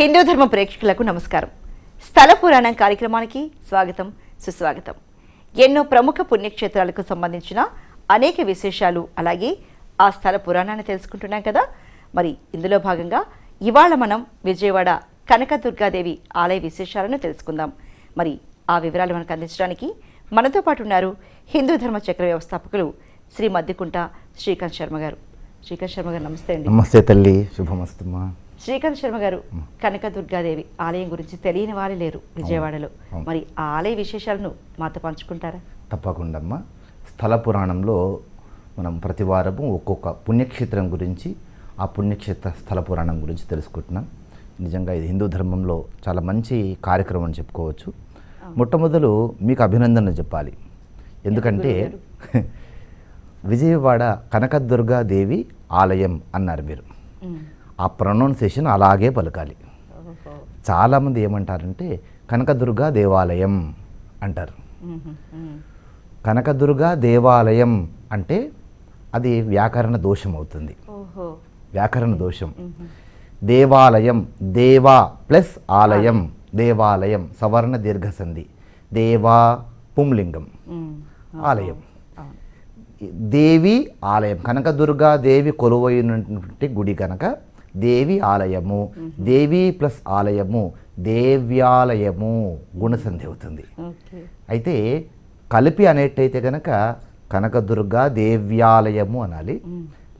హిందూ ధర్మ ప్రేక్షకులకు నమస్కారం. స్థల పురాణం కార్యక్రమానికి స్వాగతం సుస్వాగతం. ఎన్నో ప్రముఖ పుణ్యక్షేత్రాలకు సంబంధించిన అనేక విశేషాలు అలాగే ఆ స్థల పురాణాన్ని తెలుసుకుంటున్నాం కదా. మరి ఇందులో భాగంగా ఇవాళ మనం విజయవాడ కనకదుర్గాదేవి ఆలయ విశేషాలను తెలుసుకుందాం. మరి ఆ వివరాలు మనకు అందించడానికి మనతో పాటు ఉన్నారు హిందూ ధర్మ చక్ర వ్యవస్థాపకులు శ్రీ మద్దికుంట శ్రీకాంత్ శర్మ గారు. శ్రీకాంత్ శర్మ గారు నమస్తే అండి. నమస్తే తల్లి శుభమస్తమ్మా శ్రీకాంత్ శర్మ గారు కనకదుర్గాదేవి ఆలయం గురించి తెలియని వారే లేరు విజయవాడలో. మరి ఆ ఆలయ విశేషాలను మాతో పంచుకుంటారా? తప్పకుండా అమ్మా. స్థల పురాణంలో మనం ప్రతి వారము ఒక్కొక్క పుణ్యక్షేత్రం గురించి ఆ పుణ్యక్షేత్ర స్థల పురాణం గురించి తెలుసుకుంటున్నాం. నిజంగా ఇది హిందూ ధర్మంలో చాలా మంచి కార్యక్రమం అని చెప్పుకోవచ్చు. మొట్టమొదలు మీకు అభినందన చెప్పాలి. ఎందుకంటే విజయవాడ కనకదుర్గాదేవి ఆలయం అన్నారు మీరు. ఆ ప్రొనౌన్సియేషన్ అలాగే పలకాలి. చాలామంది ఏమంటారంటే కనకదుర్గా దేవాలయం అంటారు. కనకదుర్గ దేవాలయం అంటే అది వ్యాకరణ దోషం అవుతుంది. వ్యాకరణ దోషం. దేవాలయం దేవా ప్లస్ ఆలయం దేవాలయం సవర్ణ దీర్ఘ సంధి దేవా పుంలింగం. ఆలయం. దేవి ఆలయం కనకదుర్గా దేవి కొలువైనటువంటి గుడి కనుక దేవి ఆలయము దేవి ప్లస్ ఆలయము దేవ్యాలయము గుణసంధి అవుతుంది. అయితే కలిపి అనేటైతే కనుక కనకదుర్గ దేవ్యాలయము అనాలి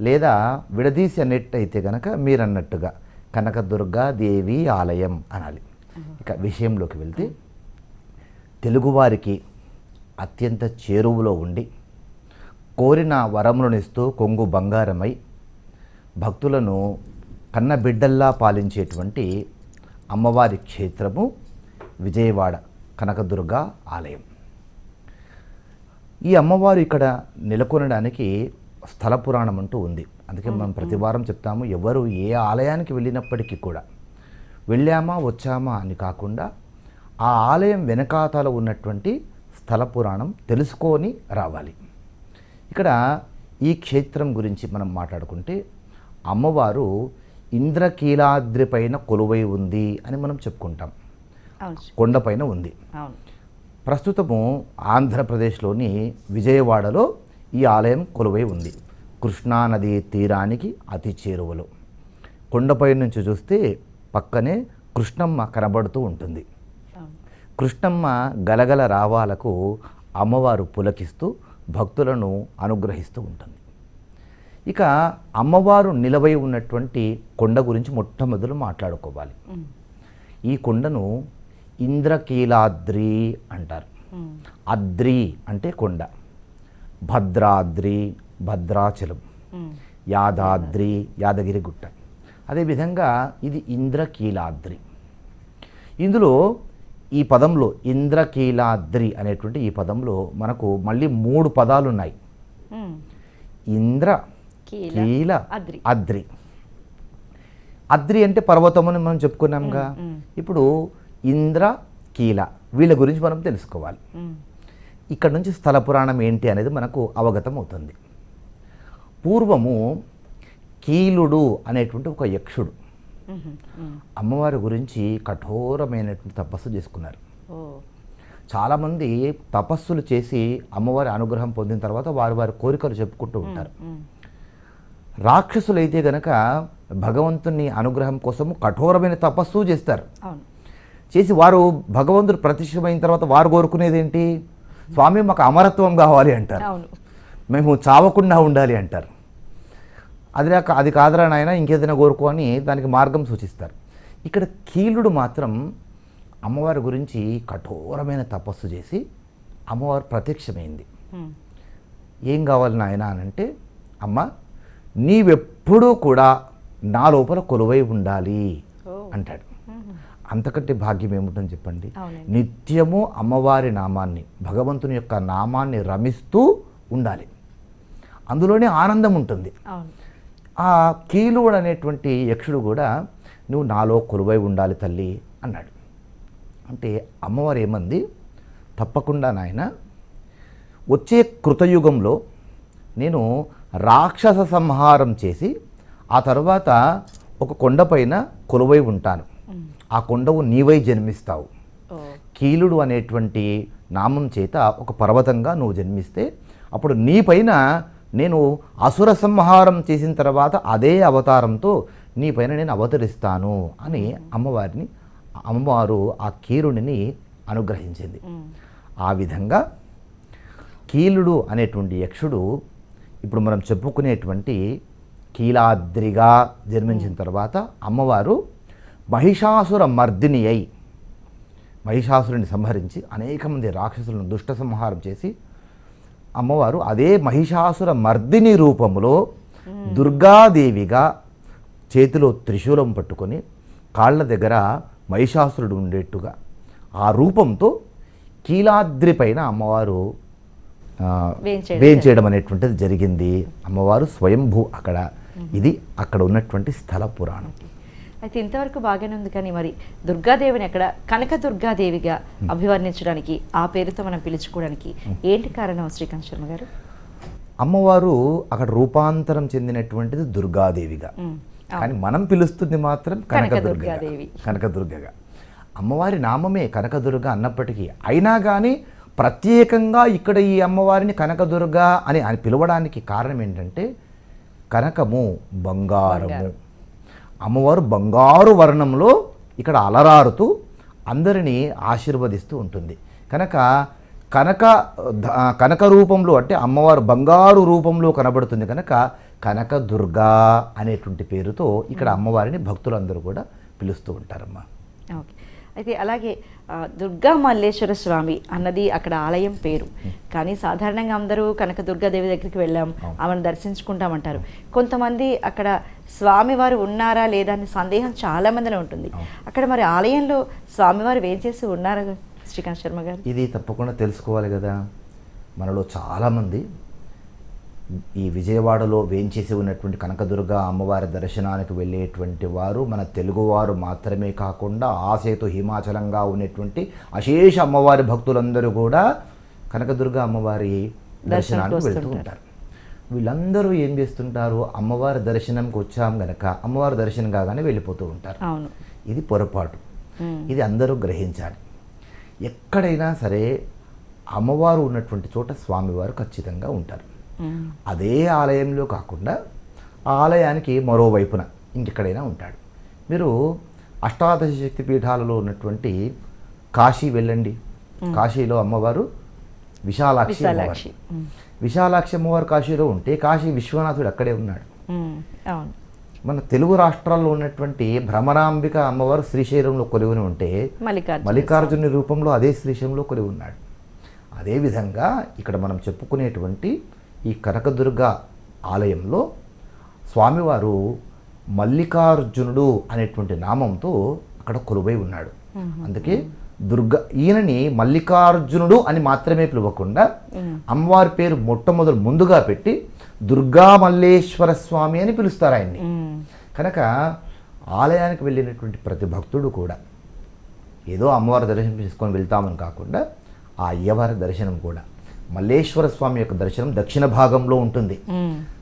లేదా విడదీసి అనేటైతే కనుక మీరు అన్నట్టుగా కనకదుర్గ దేవి ఆలయం అనాలి. ఇక విషయంలోకి వెళ్తే తెలుగువారికి అత్యంత చేరువలో ఉండి కోరిన వరములనిస్తూ కొంగు బంగారమై భక్తులను కన్న బిడ్డల్లా పాలించేటువంటి అమ్మవారి క్షేత్రము విజయవాడ కనకదుర్గ ఆలయం. ఈ అమ్మవారు ఇక్కడ నెలకొనడానికి స్థల పురాణం అంటూ ఉంది. అందుకే మనం ప్రతి వారం చెప్తాము ఎవరు ఏ ఆలయానికి వెళ్ళినప్పటికీ కూడా వెళ్ళామా వచ్చామా అని కాకుండా ఆ ఆలయం వెనకాతల ఉన్నటువంటి స్థల పురాణం తెలుసుకొని రావాలి. ఇక్కడ ఈ క్షేత్రం గురించి మనం మాట్లాడుకుంటే అమ్మవారు ఇంద్రకీలాద్రి పైన కొలువై ఉంది అని మనం చెప్పుకుంటాం. కొండపైన ఉంది. ప్రస్తుతము ఆంధ్రప్రదేశ్లోని విజయవాడలో ఈ ఆలయం కొలువై ఉంది. కృష్ణానది తీరానికి అతి చేరువలో. కొండపై నుంచి చూస్తే పక్కనే కృష్ణమ్మ కనబడుతూ ఉంటుంది. కృష్ణమ్మ గలగల రావాలకు అమ్మవారు పులకిస్తూ భక్తులను అనుగ్రహిస్తూ ఉంటుంది. ఇక అమ్మవారు నిలవై ఉన్నటువంటి కొండ గురించి మొట్టమొదలు మాట్లాడుకోవాలి. ఈ కొండను ఇంద్రకీలాద్రి అంటారు. అద్రి అంటే కొండ భద్రాద్రి భద్రాచలం. యాదాద్రి యాదగిరి గుట్ట అదేవిధంగా ఇది ఇంద్రకీలాద్రి ఇందులో ఈ పదంలో ఇంద్రకీలాద్రి అనేటువంటి ఈ పదంలో మనకు మళ్ళీ మూడు పదాలు ఉన్నాయి. ఇంద్ర కీల, అద్రి. అద్రి అద్రి అంటే పర్వతం అని మనం చెప్పుకున్నాంగా. ఇప్పుడు ఇంద్ర కీల వీళ్ళ గురించి మనం తెలుసుకోవాలి. ఇక్కడ నుంచి స్థల పురాణం ఏంటి అనేది మనకు అవగతం అవుతుంది పూర్వము కీలుడు అనేటువంటి ఒక యక్షుడు మ్మ్. మ్మ్. అమ్మవారి గురించి కఠోరమైనటువంటి తపస్సు చేసుకున్నారు చాలామంది తపస్సులు చేసి అమ్మవారి అనుగ్రహం పొందిన తర్వాత వారి వారి కోరికలు చెప్పుకుంటూ ఉంటారు. రాక్షసులైతే గనక భగవంతుని అనుగ్రహం కోసము కఠోరమైన తపస్సు చేస్తారు. చేసి వారు భగవంతుడు ప్రతిష్టమైన తర్వాత వారు కోరుకునేది ఏంటి? స్వామి మాకు అమరత్వం కావాలి అంటారు. మేము చావకుండా ఉండాలి అంటారు. అది అది కాదరా నాయన ఇంకేదైనా కోరుకో అని దానికి మార్గం సూచిస్తారు. ఇక్కడ కీలుడు మాత్రం అమ్మవారి గురించి కఠోరమైన తపస్సు చేసి అమ్మవారు ప్రత్యక్షమైంది. ఏం కావాలి నాయన అని అంటే అమ్మ నీవెప్పుడూ కూడా నా లోపల కొలువై ఉండాలి. అంటాడు. అంతకంటే భాగ్యం ఏముంటుంది చెప్పండి. నిత్యము అమ్మవారి నామాన్ని భగవంతుని యొక్క నామాన్ని రమిస్తూ ఉండాలి అందులోనే ఆనందం ఉంటుంది ఆ కీలువుడు అనేటువంటి యక్షుడు కూడా నువ్వు నాలో కొలువై ఉండాలి తల్లి అన్నాడు అంటే అమ్మవారు ఏమంది తప్పకుండా నాయన వచ్చే కృతయుగంలో నేను రాక్షస సంహారం చేసి ఆ తర్వాత ఒక కొండపైన కొలువై ఉంటాను. ఆ కొండవు నీవై జన్మిస్తావు. కీలుడు అనేటువంటి నామం చేత ఒక పర్వతంగా నువ్వు జన్మిస్తే అప్పుడు నీ పైన నేను అసుర సంహారం చేసిన తర్వాత అదే అవతారంతో నీ పైన నేను అవతరిస్తాను అని అమ్మవారిని అమ్మవారు ఆ కీలుడిని అనుగ్రహించింది. ఆ విధంగా కీలుడు అనేటువంటి యక్షుడు ఇప్పుడు మనం చెప్పుకునేటువంటి కీలాద్రిగా జన్మించిన తర్వాత అమ్మవారు మహిషాసుర మర్దిని అయి మహిషాసురుని సంహరించి అనేక మంది రాక్షసులను దుష్ట సంహారం చేసి అమ్మవారు అదే మహిషాసుర మర్దిని రూపంలో దుర్గాదేవిగా చేతిలో త్రిశూలం పట్టుకొని కాళ్ళ దగ్గర మహిషాసురుడు ఉండేట్టుగా ఆ రూపంతో కీలాద్రి పైన అమ్మవారు వేంచేయడం అనేటువంటిది జరిగింది. అమ్మవారు స్వయంభూ అక్కడ. ఇది అక్కడ ఉన్నటువంటి స్థల పురాణం. అయితే ఇంతవరకు బాగానే ఉంది కానీ మరి దుర్గాదేవిని అక్కడ కనక దుర్గాదేవిగా అభివర్ణించడానికి ఆ పేరుతో మనం పిలుచుకోవడానికి ఏంటి కారణం శ్రీకాంత్ శర్మ గారు? అమ్మవారు అక్కడ రూపాంతరం చెందినటువంటిది దుర్గాదేవిగా. కానీ మనం పిలుస్తుంది మాత్రం కనకదుర్గ కనకదుర్గాదేవి. కనకదుర్గగా అమ్మవారి నామమే కనకదుర్గ అన్నప్పటికీ. అయినా కానీ ప్రత్యేకంగా ఇక్కడ ఈ అమ్మవారిని కనకదుర్గ అని అని పిలవడానికి కారణం ఏంటంటే కనకము బంగారము. అమ్మవారు బంగారు వర్ణంలో ఇక్కడ అలరారుతూ అందరినీ ఆశీర్వదిస్తూ ఉంటుంది. కనుక కనక కనక రూపంలో అంటే అమ్మవారు బంగారు రూపంలో కనబడుతుంది కనుక కనక దుర్గా అనేటువంటి పేరుతో ఇక్కడ అమ్మవారిని భక్తులందరూ కూడా పిలుస్తూ ఉంటారమ్మా. ఓకే. అయితే అలాగే దుర్గా మల్లేశ్వర స్వామి అన్నది అక్కడ ఆలయం పేరు. కానీ సాధారణంగా అందరూ కనక దుర్గాదేవి దగ్గరికి వెళ్ళాం ఆమెను దర్శించుకుంటామంటారు. కొంతమంది అక్కడ స్వామివారు ఉన్నారా లేదా అనే సందేహం చాలా మందిలో ఉంటుంది. అక్కడ మరి ఆలయంలో స్వామివారు వేంచేసి ఉన్నారా శ్రీకాంత్ శర్మ గారు? ఇది తప్పకుండా తెలుసుకోవాలి కదా. మనలో చాలామంది ఈ విజయవాడలో వేంచేసి ఉన్నటువంటి కనకదుర్గ అమ్మవారి దర్శనానికి వెళ్ళేటువంటి వారు మన తెలుగువారు మాత్రమే కాకుండా ఆసేతు హిమాచలంగా ఉన్నటువంటి అశేష అమ్మవారి భక్తులందరూ కూడా కనకదుర్గ అమ్మవారి దర్శనానికి వెళ్తూ ఉంటారు. వీళ్ళందరూ ఏం చేస్తుంటారు? అమ్మవారి దర్శనంకి వచ్చాం గనక అమ్మవారి దర్శనం కాగానే వెళ్ళిపోతూ ఉంటారు. ఇది పొరపాటు. ఇది అందరూ గ్రహించాలి. ఎక్కడైనా సరే అమ్మవారు ఉన్నటువంటి చోట స్వామివారు ఖచ్చితంగా ఉంటారు. అదే ఆలయంలో కాకుండా ఆ ఆలయానికి మరోవైపున ఇంకెక్కడైనా ఉంటాడు. మీరు అష్టాదశ శక్తి పీఠాలలో ఉన్నటువంటి కాశీ వెళ్ళండి. కాశీలో అమ్మవారు విశాలాక్షి. అమ్మవారు. విశాలాక్షి అమ్మవారు కాశీలో ఉంటే కాశీ విశ్వనాథుడు అక్కడే ఉన్నాడు. మన తెలుగు రాష్ట్రాల్లో ఉన్నటువంటి భ్రమరాంబిక అమ్మవారు శ్రీశైలంలో కొలువుని ఉంటే మల్లికార్జున మల్లికార్జుని రూపంలో అదే శ్రీశైలంలో కొలివి ఉన్నాడు అదేవిధంగా ఇక్కడ మనం చెప్పుకునేటువంటి ఈ కనకదుర్గ ఆలయంలో స్వామివారు మల్లికార్జునుడు అనేటువంటి నామంతో అక్కడ కొలువై ఉన్నాడు. అందుకే దుర్గ ఈయనని మల్లికార్జునుడు అని మాత్రమే పిలవకుండా అమ్మవారి పేరు మొట్టమొదలు ముందుగా పెట్టి దుర్గా మల్లేశ్వర స్వామి అని పిలుస్తారు ఆయన్ని. కనుక ఆలయానికి వెళ్ళినటువంటి ప్రతి భక్తుడు కూడా ఏదో అమ్మవారి దర్శనం చేసుకొని వెళ్తామని కాకుండా ఆ అయ్యవారి దర్శనం కూడా మల్లేశ్వర స్వామి యొక్క దర్శనం దక్షిణ భాగంలో ఉంటుంది.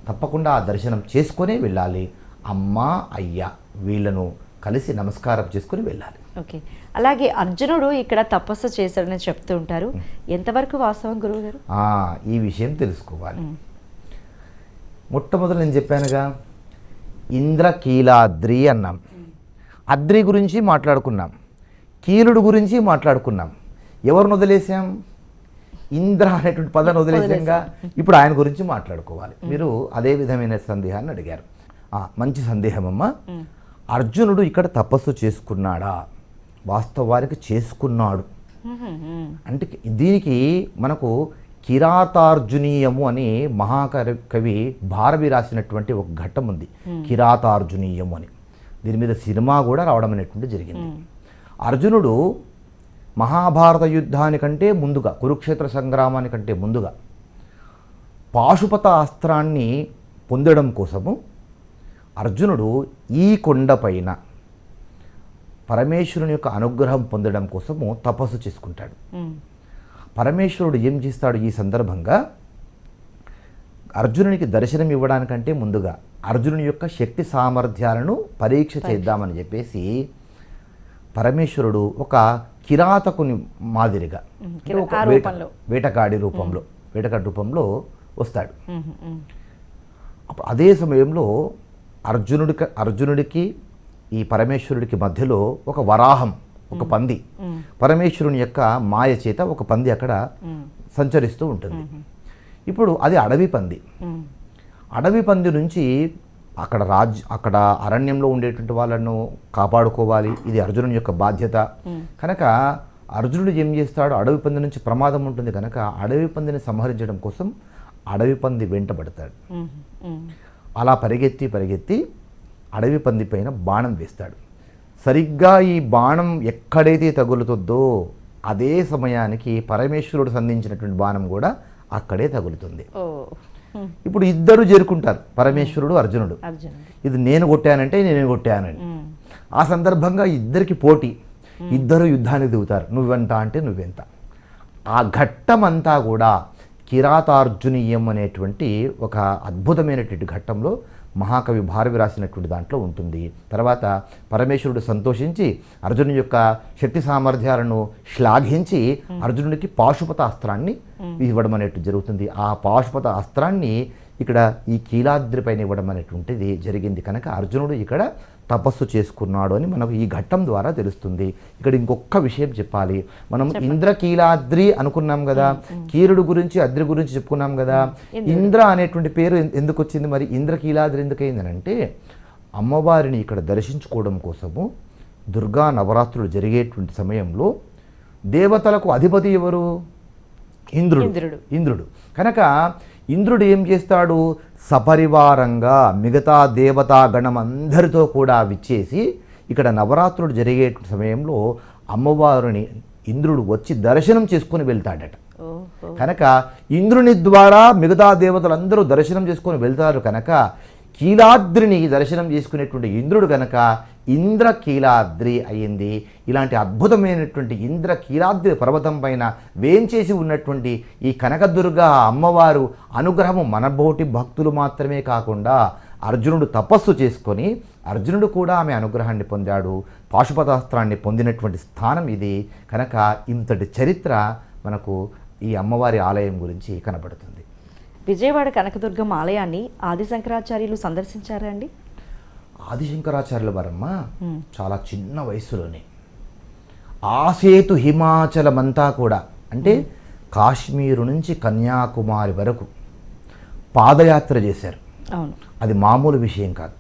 తప్పకుండా ఆ దర్శనం చేసుకొనే వెళ్ళాలి. అమ్మ అయ్య వీళ్ళను కలిసి నమస్కారం చేసుకొని వెళ్ళాలి. ఓకే. అలాగే అర్జునుడు ఇక్కడ తపస్సు చేశాడని చెప్తూ ఉంటారు. ఎంతవరకు వాస్తవం గురువు గారు? ఈ విషయం తెలుసుకోవాలి. మొట్టమొదటి నేను చెప్పానుగా ఇంద్రకీలాద్రి అన్నాం. అద్రి గురించి మాట్లాడుకున్నాం. కీలుడు గురించి మాట్లాడుకున్నాం. ఎవరిని వదిలేసాం ఇంద్ర అనేటువంటి పదాన్ని వదిలేసాంగా ఇప్పుడు ఆయన గురించి మాట్లాడుకోవాలి. మీరు అదే విధమైన సందేహాన్ని అడిగారు. మంచి సందేహం అమ్మా అర్జునుడు ఇక్కడ తపస్సు చేసుకున్నాడా? వాస్తవానికి చేసుకున్నాడు. అంటే దీనికి మనకు కిరాతార్జునీయము అని మహాకవి కవి భారవి రాసినటువంటి ఒక ఘట్టం ఉంది. కిరాతార్జునీయము అని. దీని మీద సినిమా కూడా రావడం అనేటువంటి జరిగింది. అర్జునుడు మహాభారత యుద్ధానికంటే ముందుగా కురుక్షేత్ర సంగ్రామానికంటే ముందుగా పాశుపత అస్త్రాన్ని పొందడం కోసము అర్జునుడు ఈ కొండపైన పరమేశ్వరుని యొక్క అనుగ్రహం పొందడం కోసము తపస్సు చేసుకుంటాడు. పరమేశ్వరుడు ఏం చేస్తాడు ఈ సందర్భంగా? అర్జునునికి దర్శనం ఇవ్వడానికంటే ముందుగా అర్జునుని యొక్క శక్తి సామర్థ్యాలను పరీక్ష. చేద్దామని చెప్పేసి పరమేశ్వరుడు ఒక కిరాతకుని మాదిరిగా. అంటే ఒక ఆ వేట- రూపంలో. వేటగాడి రూపంలో వస్తాడు. అప్పుడు అదే సమయంలో అర్జునుడికి అర్జునుడికి ఈ పరమేశ్వరుడికి మధ్యలో ఒక వరాహం ఒక పంది. పరమేశ్వరుని యొక్క మాయ చేత ఒక పంది అక్కడ సంచరిస్తూ ఉంటుంది. ఇప్పుడు అది అడవి పంది. అడవి పంది నుంచి అక్కడ రాజ్ అక్కడ అరణ్యంలో ఉండేటువంటి వాళ్ళను కాపాడుకోవాలి. ఇది అర్జునుని యొక్క బాధ్యత. కనుక అర్జునుడు ఏం చేస్తాడు? అడవి పంది నుంచి ప్రమాదం ఉంటుంది. కనుక అడవి పందిని సంహరించడం కోసం అడవి పంది వెంటబడతాడు. అలా పరిగెత్తి పరిగెత్తి అడవి పంది పైన బాణం వేస్తాడు. సరిగ్గా ఈ బాణం ఎక్కడైతే తగులుతుందో అదే సమయానికి పరమేశ్వరుడు సంధించినటువంటి బాణం కూడా అక్కడే తగులుతుంది. ఇప్పుడు ఇద్దరు చేరుకుంటారు పరమేశ్వరుడు అర్జునుడు. ఇది నేను కొట్టానంటే నేను కొట్టానని. ఆ సందర్భంగా ఇద్దరికి పోటీ. ఇద్దరు యుద్ధానికి దిగుతారు. నువ్వెంత అంటే నువ్వెంత. ఆ ఘట్టమంతా కూడా కిరాతార్జునీయం అనేటువంటి ఒక అద్భుతమైనటువంటి ఘట్టంలో మహాకవి భారవి రాసినటువంటి దాంట్లో ఉంటుంది. తర్వాత పరమేశ్వరుడు సంతోషించి అర్జునుడి యొక్క శక్తి సామర్థ్యాలను శ్లాఘించి అర్జునుడికి పాశుపత అస్త్రాన్ని ఇవ్వడం అనేటు జరుగుతుంది. ఆ పాశుపత అస్త్రాన్ని ఇక్కడ ఈ కీలాద్రి పైన ఇవ్వడం అనేటువంటిది జరిగింది. కనుక అర్జునుడు ఇక్కడ తపస్సు చేసుకున్నాడు అని మనకు ఈ ఘట్టం ద్వారా తెలుస్తుంది. ఇక్కడ ఇంకొక విషయం చెప్పాలి. మనం ఇంద్రకీలాద్రి అనుకున్నాం కదా. కీరుడు గురించి అద్రి గురించి చెప్పుకున్నాం కదా. ఇంద్ర అనేటువంటి పేరు ఎందుకు వచ్చింది మరి? ఇంద్రకీలాద్రి ఎందుకైందనంటే అమ్మవారిని ఇక్కడ దర్శించుకోవడం కోసము దుర్గా నవరాత్రులు జరిగేటువంటి సమయంలో దేవతలకు అధిపతి ఎవరు? ఇంద్రుడు. ఇంద్రుడు. ఇంద్రుడు. కనుక ఇంద్రుడు ఏం చేస్తాడు? సపరివారంగా మిగతా దేవతా గణం అందరితో కూడా విచ్చేసి ఇక్కడ నవరాత్రులు జరిగే సమయంలో అమ్మవారిని ఇంద్రుడు వచ్చి దర్శనం చేసుకొని వెళ్తాడట. కనుక ఇంద్రుని ద్వారా మిగతా దేవతలందరూ దర్శనం చేసుకొని వెళ్తారు కనుక కీలాద్రిని దర్శనం చేసుకునేటువంటి ఇంద్రుడు కనుక ఇంద్ర కీలాద్రి అయ్యింది. ఇలాంటి అద్భుతమైనటువంటి ఇంద్ర కీలాద్రి పర్వతం పైన వేంచేసి ఉన్నటువంటి ఈ కనకదుర్గ అమ్మవారు అనుగ్రహము మనబోటి భక్తులు మాత్రమే కాకుండా అర్జునుడు తపస్సు చేసుకొని అర్జునుడు కూడా ఆమె అనుగ్రహాన్ని పొందాడు. పాశుపతాస్త్రాన్ని పొందినటువంటి స్థానం ఇది. కనుక ఇంతటి చరిత్ర మనకు ఈ అమ్మవారి ఆలయం గురించి కనబడుతుంది. విజయవాడ కనకదుర్గం ఆలయాన్ని ఆది శంకరాచార్యులు సందర్శించారా అండి? ఆదిశంకరాచార్యుల వారమ్మ చాలా చిన్న వయసులోనే. ఆసేతు హిమాచలమంతా కూడా అంటే కాశ్మీరు నుంచి కన్యాకుమారి వరకు పాదయాత్ర చేశారు. అది మామూలు విషయం కాదు.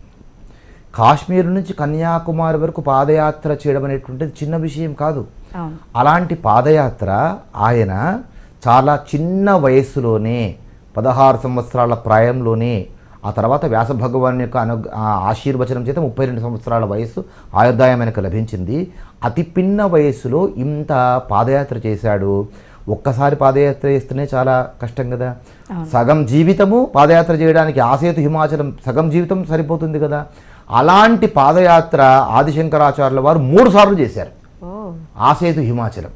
కాశ్మీర్ నుంచి కన్యాకుమారి వరకు పాదయాత్ర చేయడం అనేటువంటిది చిన్న విషయం కాదు. అలాంటి పాదయాత్ర ఆయన చాలా చిన్న వయస్సులోనే పదహారు సంవత్సరాల ప్రాయంలోనే ఆ తర్వాత వ్యాస భగవాన్ యొక్క అను ఆశీర్వచనం చేత ముప్పై రెండు సంవత్సరాల వయస్సు ఆయుర్దాయం ఆయనకు లభించింది. అతి పిన్న వయస్సులో ఇంత పాదయాత్ర చేశాడు. ఒక్కసారి పాదయాత్ర చేస్తేనే చాలా కష్టం కదా. సగం జీవితము పాదయాత్ర చేయడానికి ఆసేతు హిమాచలం సగం జీవితం సరిపోతుంది కదా. అలాంటి పాదయాత్ర ఆదిశంకరాచార్యుల వారు మూడు సార్లు చేశారు. ఆసేతు హిమాచలం.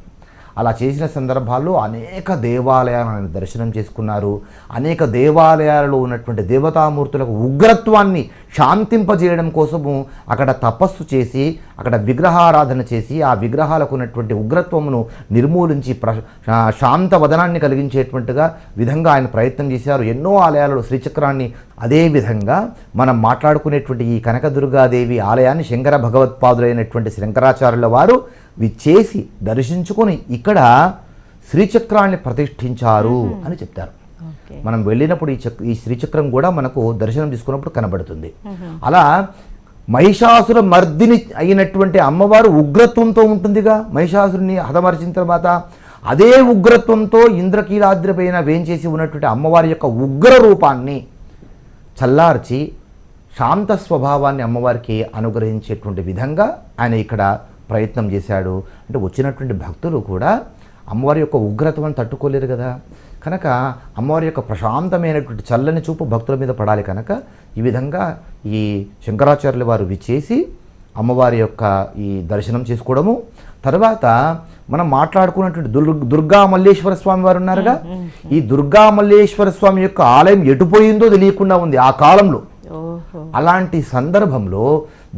అలా చేసిన సందర్భాల్లో అనేక దేవాలయాలను ఆయన దర్శనం చేసుకున్నారు. అనేక దేవాలయాలలో ఉన్నటువంటి దేవతామూర్తులకు ఉగ్రత్వాన్ని శాంతింపజేయడం కోసము అక్కడ తపస్సు చేసి అక్కడ విగ్రహారాధన చేసి ఆ విగ్రహాలకు ఉన్నటువంటి ఉగ్రత్వమును నిర్మూలించి ప్ర శాంత వదనాన్ని కలిగించేటువంటిగా విధంగా ఆయన ప్రయత్నం చేశారు. ఎన్నో ఆలయాలలో శ్రీచక్రాన్ని అదే విధంగా మనం మాట్లాడుకునేటువంటి ఈ కనకదుర్గాదేవి ఆలయాన్ని శంకర భగవత్పాదులైనటువంటి శంకరాచార్యుల వారు విచ్చేసి దర్శించుకొని ఇక్కడ శ్రీచక్రాన్ని ప్రతిష్ఠించారు అని చెప్తారు. మనం వెళ్ళినప్పుడు ఈ చక్ ఈ శ్రీచక్రం కూడా మనకు దర్శనం తీసుకున్నప్పుడు కనబడుతుంది. అలా మహిషాసుర మర్దిని అయినటువంటి అమ్మవారు ఉగ్రత్వంతో ఉంటుందిగా. మహిషాసురుని హతమర్చిన తర్వాత అదే ఉగ్రత్వంతో ఇంద్రకీలాద్రి పైన వేంచేసి ఉన్నటువంటి అమ్మవారి యొక్క ఉగ్ర రూపాన్ని చల్లార్చి శాంత స్వభావాన్ని అమ్మవారికి అనుగ్రహించేటువంటి విధంగా ఆయన ఇక్కడ ప్రయత్నం చేశాడు. అంటే వచ్చినటువంటి భక్తులు కూడా అమ్మవారి యొక్క ఉగ్రతను తట్టుకోలేరు కదా. కనుక అమ్మవారి యొక్క ప్రశాంతమైనటువంటి చల్లని చూపు భక్తుల మీద పడాలి కనుక ఈ విధంగా ఈ శంకరాచార్యుల వారు విచ్చేసి అమ్మవారి యొక్క ఈ దర్శనం చేసుకోవడము. తర్వాత మనం మాట్లాడుకున్నటువంటి దుర్ దుర్గా మల్లేశ్వర స్వామి వారు ఉన్నారుగా. ఈ దుర్గా మల్లేశ్వర స్వామి యొక్క ఆలయం ఎటుపోయిందో తెలియకుండా ఉంది ఆ కాలంలో. అలాంటి సందర్భంలో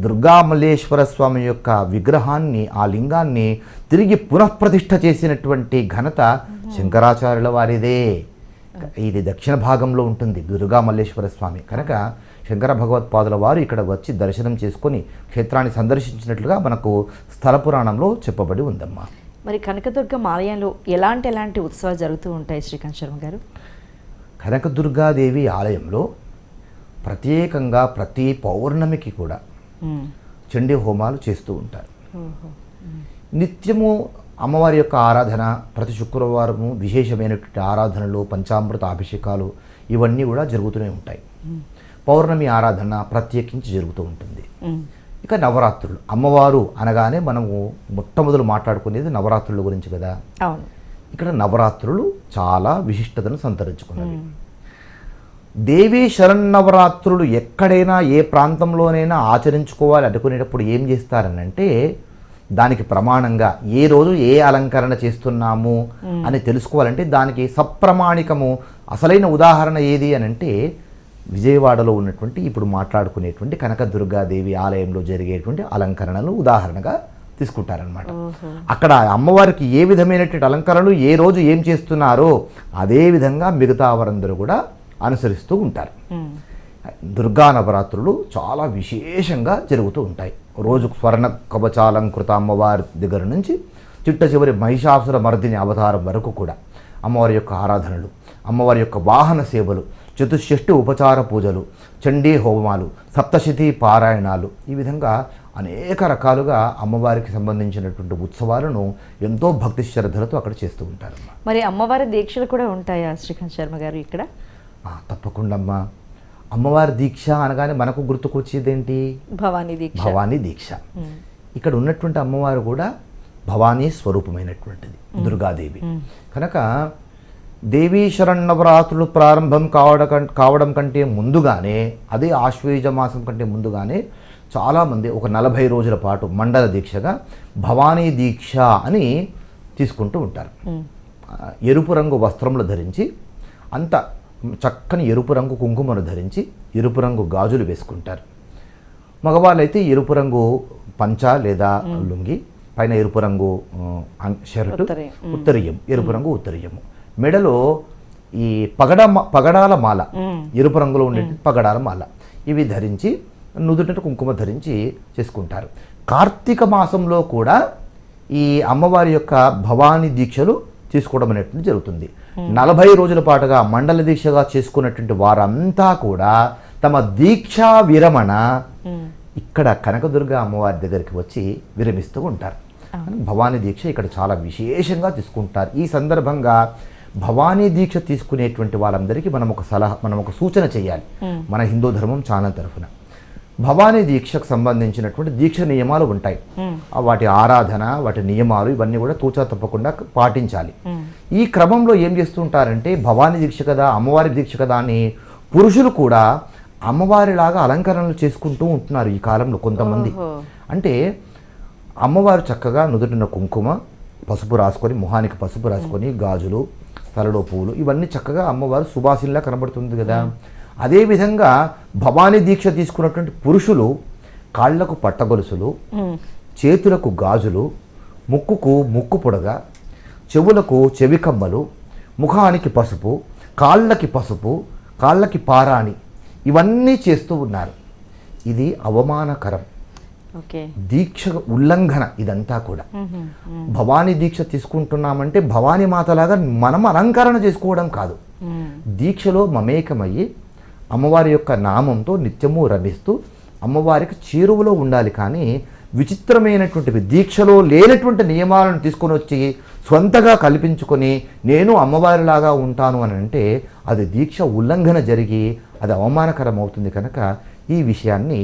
దుర్గా మల్లేశ్వర స్వామి యొక్క విగ్రహాన్ని ఆ లింగాన్ని తిరిగి పునఃప్రతిష్ఠ చేసినటువంటి ఘనత శంకరాచార్యుల వారిదే. ఇది దక్షిణ భాగంలో ఉంటుంది దుర్గా మల్లేశ్వర స్వామి. కనుక శంకర భగవత్పాదుల వారు ఇక్కడ వచ్చి దర్శనం చేసుకొని క్షేత్రాన్ని సందర్శించినట్లుగా మనకు స్థల పురాణంలో చెప్పబడి ఉందమ్మా. మరి కనకదుర్గం ఆలయంలో ఎలాంటి ఎలాంటి ఉత్సవాలు జరుగుతూ ఉంటాయి శ్రీకాంత్ శర్మ గారు? కనకదుర్గాదేవి ఆలయంలో ప్రత్యేకంగా ప్రతి పౌర్ణమికి కూడా. చండీ హోమాలు చేస్తూ ఉంటారు. నిత్యము అమ్మవారి యొక్క ఆరాధన ప్రతి శుక్రవారము విశేషమైనటువంటి ఆరాధనలు పంచామృత అభిషేకాలు ఇవన్నీ కూడా జరుగుతూనే ఉంటాయి. పౌర్ణమి ఆరాధన ప్రత్యేకించి జరుగుతూ ఉంటుంది. ఇక నవరాత్రులు. అమ్మవారు అనగానే మనము మొట్టమొదలు మాట్లాడుకునేది నవరాత్రుల గురించి కదా. ఇక్కడ నవరాత్రులు చాలా విశిష్టతను సంతరించుకున్నవి. దేవీ శరన్నవరాత్రులు ఎక్కడైనా ఏ ప్రాంతంలోనైనా ఆచరించుకోవాలి అనుకునేటప్పుడు ఏం చేస్తారనంటే దానికి ప్రమాణంగా ఏ రోజు ఏ అలంకరణ చేస్తున్నాము అని తెలుసుకోవాలంటే దానికి సప్రమాణికము అసలైన ఉదాహరణ ఏది అని అంటే విజయవాడలో ఉన్నటువంటి ఇప్పుడు మాట్లాడుకునేటువంటి కనకదుర్గాదేవి ఆలయంలో జరిగేటువంటి అలంకరణలు ఉదాహరణగా తీసుకుంటారనమాట. అక్కడ అమ్మవారికి ఏ విధమైనటువంటి అలంకరణలు ఏ రోజు ఏం చేస్తున్నారో అదే విధంగా మిగతా వారందరూ కూడా అనుసరిస్తూ ఉంటారు. దుర్గా నవరాత్రులు చాలా విశేషంగా జరుగుతూ ఉంటాయి. రోజు స్వర్ణ కవచాలంకృత అమ్మవారి దగ్గర నుంచి చిట్ట చివరి మహిషాసుర మర్దిని అవతారం వరకు కూడా అమ్మవారి యొక్క ఆరాధనలు అమ్మవారి యొక్క వాహన సేవలు చతుషష్ఠి ఉపచార పూజలు చండీ హోమాలు సప్తశతి పారాయణాలు ఈ విధంగా అనేక రకాలుగా అమ్మవారికి సంబంధించినటువంటి ఉత్సవాలను ఎంతో భక్తి శ్రద్ధలతో అక్కడ చేస్తూ ఉంటారమ్మా. మరి అమ్మవారి దీక్షలు కూడా ఉంటాయా శ్రీకాంత్ శర్మ గారు ఇక్కడ? తప్పకుండా అమ్మా అమ్మవారి దీక్ష అనగానే మనకు గుర్తుకొచ్చేదేంటి? భవానీ దీక్ష. భవానీ దీక్ష. ఇక్కడ ఉన్నటువంటి అమ్మవారు కూడా భవానీ స్వరూపమైనటువంటిది దుర్గాదేవి. కనుక దేవీ శరణవరాత్రులు ప్రారంభం కావడం కావడం కంటే ముందుగానే అదే ఆశ్వేజ మాసం కంటే ముందుగానే చాలామంది ఒక నలభై రోజుల పాటు మండల దీక్షగా భవానీ దీక్ష అని తీసుకుంటూ ఉంటారు. ఎరుపు రంగు వస్త్రములు ధరించి అంత చక్కని ఎరుపు రంగు కుంకుమను ధరించి ఎరుపు రంగు గాజులు వేసుకుంటారు. మగవాళ్ళైతే ఎరుపు రంగు పంచ లేదా లుంగి పైన ఎరుపు రంగు షర్టు ఉత్తరీయం. ఎరుపు రంగు ఉత్తరీయము. మెడలో ఈ పగడ పగడాల మాల. ఎరుపు రంగులో ఉండే పగడాల మాల ఇవి ధరించి నుదుట కుంకుమ ధరించి చేసుకుంటారు. కార్తీక మాసంలో కూడా ఈ అమ్మవారి యొక్క భవానీ దీక్షలు తీసుకోవడం అనేటువంటి జరుగుతుంది. నలభై రోజుల పాటుగా మండల దీక్షగా చేసుకున్నటువంటి వారంతా కూడా తమ దీక్షా విరమణ. ఇక్కడ కనకదుర్గ అమ్మవారి దగ్గరికి వచ్చి విరమిస్తూ ఉంటారు. భవానీ దీక్ష ఇక్కడ చాలా విశేషంగా తీసుకుంటారు. ఈ సందర్భంగా భవానీ దీక్ష తీసుకునేటువంటి వాళ్ళందరికీ మనం ఒక సలహా మనం ఒక సూచన చేయాలి. మన హిందూ ధర్మం చాలా తరఫున. భవానీ దీక్షకు సంబంధించినటువంటి దీక్ష నియమాలు ఉంటాయి. వాటి ఆరాధన వాటి నియమాలు ఇవన్నీ కూడా తూచా తప్పకుండా పాటించాలి. ఈ క్రమంలో ఏం చేస్తుంటారంటే భవానీ దీక్ష కదా అమ్మవారి దీక్ష కదా అని పురుషులు కూడా అమ్మవారిలాగా అలంకరణలు చేసుకుంటూ ఉంటున్నారు ఈ కాలంలో కొంతమంది. అంటే అమ్మవారు చక్కగా నుదుటిన కుంకుమ పసుపు రాసుకొని మొహానికి పసుపు రాసుకొని గాజులు తలలో పువ్వులు ఇవన్నీ చక్కగా అమ్మవారు సుభాసిల్లా కనబడుతుంది కదా. అదేవిధంగా భవానీ దీక్ష తీసుకున్నటువంటి పురుషులు కాళ్ళకు పట్టగొలుసులు. చేతులకు గాజులు ముక్కుకు ముక్కు పొడగ చెవులకు చెవి కమ్మలు ముఖానికి పసుపు కాళ్ళకి పసుపు కాళ్ళకి పారాణి ఇవన్నీ చేస్తూ ఉన్నారు ఇది అవమానకరం దీక్ష ఉల్లంఘన ఇదంతా కూడా. భవానీ దీక్ష తీసుకుంటున్నామంటే భవానీ మాతలాగా మనం అలంకరణ చేసుకోవడం కాదు. దీక్షలో మమేకమయ్యి అమ్మవారి యొక్క నామంతో నిత్యము రమిస్తూ అమ్మవారికి చేరువలో ఉండాలి కానీ విచిత్రమైనటువంటివి దీక్షలో లేనటువంటి నియమాలను తీసుకొని వచ్చి స్వంతగా కల్పించుకొని నేను అమ్మవారిలాగా ఉంటాను అని అంటే అది దీక్ష ఉల్లంఘన జరిగి అది అవమానకరం అవుతుంది కనుక ఈ విషయాన్ని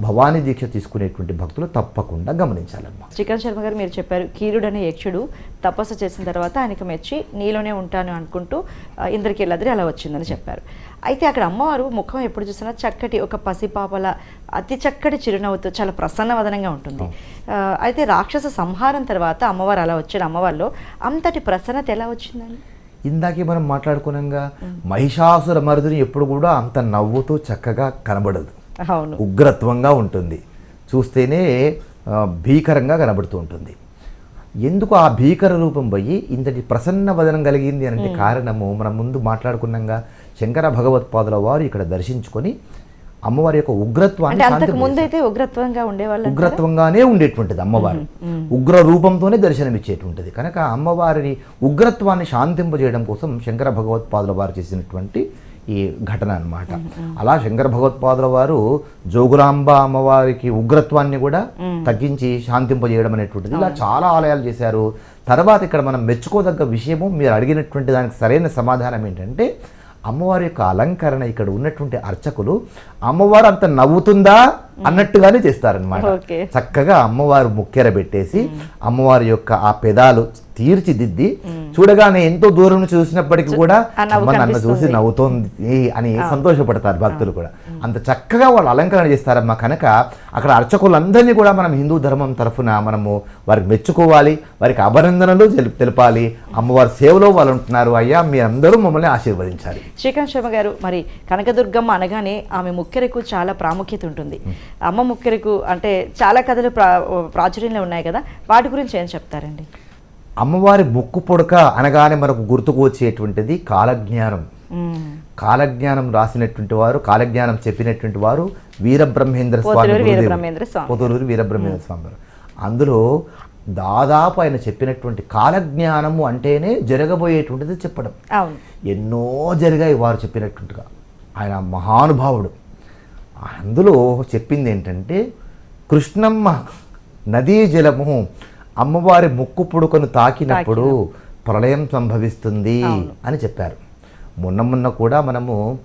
భవానీ దీక్ష తీసుకునేటువంటి భక్తులు తప్పకుండా గమనించాలమ్మా. శ్రీకాంత్ శర్మ గారు మీరు చెప్పారు కీరుడు అనే యక్షుడు తపస్సు చేసిన తర్వాత ఆయనకు మెచ్చి నీలోనే ఉంటాను అనుకుంటూ ఆ, ఇంద్రకీలాద్రి అలా వచ్చిందని చెప్పారు. అయితే అక్కడ అమ్మవారు ముఖం ఎప్పుడు చూసినా చక్కటి ఒక పసిపాపల అతి చక్కటి చిరునవ్వుతో చాలా ప్రసన్నవదనంగా ఉంటుంది. ఆ, అయితే రాక్షస సంహారం తర్వాత అమ్మవారు అలా వచ్చిన అమ్మవారిలో. అంతటి ప్రసన్నత ఎలా వచ్చిందని ఇందాకే మనం మాట్లాడుకున్నాగా మహిషాసుర మరుదుని ఎప్పుడు కూడా అంత నవ్వుతూ చక్కగా కనబడదు. ఉగ్రత్వంగా ఉంటుంది. చూస్తేనే భీకరంగా కనబడుతూ ఉంటుంది. ఎందుకు ఆ భీకర రూపం పోయి ఇంతటి ప్రసన్న వదనం కలిగింది అంటే కారణము? మనం ముందు మాట్లాడుకున్నాగా శంకర భగవత్పాదుల వారు ఇక్కడ దర్శించుకొని అమ్మవారి యొక్క ఉగ్రత్వాన్ని. ముందు అయితే ఉగ్రత్వంగా ఉండేవాళ్ళు ఉగ్రత్వంగానే ఉండేటువంటిది అమ్మవారు. ఉగ్ర రూపంతోనే దర్శనమిచ్చేటువంటిది. కనుక అమ్మవారిని ఉగ్రత్వాన్ని శాంతింపజేయడం కోసం శంకర భగవత్పాదుల వారు చేసినటువంటి ఈ ఘటన అన్నమాట. అలా శంకర భగవత్పాదుల వారు జోగులాంబ అమ్మవారికి ఉగ్రత్వాన్ని కూడా తగ్గించి శాంతింపజేయడం అనేటువంటిది ఇలా చాలా ఆలయాలు చేశారు. తర్వాత ఇక్కడ మనం మెచ్చుకోదగ్గ విషయము మీరు అడిగినటువంటి దానికి సరైన సమాధానం ఏంటంటే అమ్మవారి యొక్క అలంకరణ ఇక్కడ ఉన్నటువంటి అర్చకులు అమ్మవారు అంత నవ్వుతుందా? అన్నట్టుగానే చేస్తారనమాట. చక్కగా అమ్మవారు ముక్కెర పెట్టేసి అమ్మవారి యొక్క ఆ పెదాలు తీర్చిదిద్ది. చూడగానే ఎంతో దూరం నుంచి చూసినప్పటికీ కూడా అమ్మ నన్ను చూసి. నవ్వుతోంది అని సంతోషపడతారు భక్తులు కూడా. అంత చక్కగా వాళ్ళు అలంకరణ చేస్తారమ్మా కనుక అక్కడ అర్చకులందరినీ కూడా మనం హిందూ ధర్మం తరఫున మనము వారికి మెచ్చుకోవాలి వారికి అభినందనలు తెలు- తెలపాలి. అమ్మవారి సేవలో వాళ్ళు ఉంటున్నారు. అయ్యా మీ అందరూ మమ్మల్ని ఆశీర్వదించాలి. శ్రీకాంత్ శర్మ గారు మరి కనకదుర్గమ్మ అనగానే ఆమె ముక్కెరకు చాలా ప్రాముఖ్యత ఉంటుంది. అమ్మ ముక్కెరకు అంటే చాలా కథలు ప్రా ప్రాచుర్యంలో ఉన్నాయి కదా. వాటి గురించి ఏం చెప్తారండి? అమ్మవారి ముక్కు పొడక అనగానే మనకు గుర్తుకు వచ్చేటువంటిది కాలజ్ఞానం. కాలజ్ఞానం రాసినటువంటి వారు కాలజ్ఞానం చెప్పినటువంటి వారు వీరబ్రహ్మేంద్ర స్వామి గురుదేవులు. వీరబ్రహ్మేంద్ర స్వామి. వారు అందులో దాదాపు ఆయన చెప్పినటువంటి కాలజ్ఞానము అంటేనే జరగబోయేటువంటిది చెప్పడం. ఎన్నో జరిగాయి వారు చెప్పినట్టుగా ఆయన మహానుభావుడు. అందులో చెప్పింది ఏంటంటే కృష్ణమ్మ నదీ జలము అమ్మవారి ముక్కు పుడుకను తాకినప్పుడు ప్రళయం సంభవిస్తుంది అని చెప్పారు. మొన్న మొన్న కూడా మనము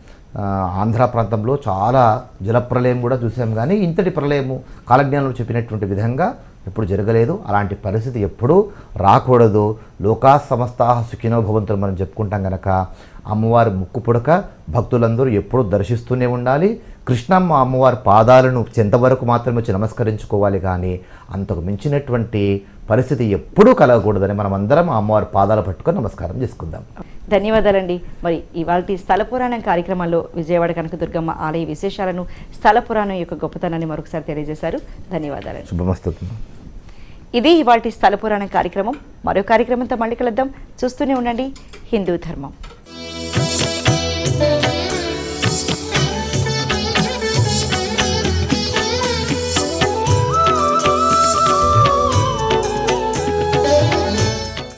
ఆంధ్ర ప్రాంతంలో చాలా జలప్రలయం కూడా చూసాం. కానీ ఇంతటి ప్రళయము కాలజ్ఞానంలో చెప్పినటువంటి విధంగా ఎప్పుడు జరగలేదు అలాంటి పరిస్థితి ఎప్పుడూ రాకూడదు. లోకా సమస్తా సుఖినో భవంతులు మనం చెప్పుకుంటాం కనుక అమ్మవారి ముక్కు పుడక భక్తులందరూ ఎప్పుడూ దర్శిస్తూనే ఉండాలి. కృష్ణమ్మ అమ్మవారి పాదాలను చెంతవరకు మాత్రమే వచ్చి నమస్కరించుకోవాలి కానీ అంతకు మించినటువంటి పరిస్థితి ఎప్పుడూ కలగకూడదని మనం అందరం అమ్మవారి పాదాలు పట్టుకొని నమస్కారం చేసుకుందాం. ధన్యవాదాలండి. మరి ఇవాళ స్థల పురాణం కార్యక్రమంలో విజయవాడ కనకదుర్గమ్మ ఆలయ విశేషాలను స్థల పురాణం యొక్క గొప్పతనాన్ని మరొకసారి తెలియజేశారు. ధన్యవాదాలండి. శుభమస్తు. ఇది ఇవాటి స్థల పురాణం కార్యక్రమం. మరో కార్యక్రమంతో మళ్ళీ కలుద్దాం. చూస్తూనే ఉండండి హిందూ ధర్మం.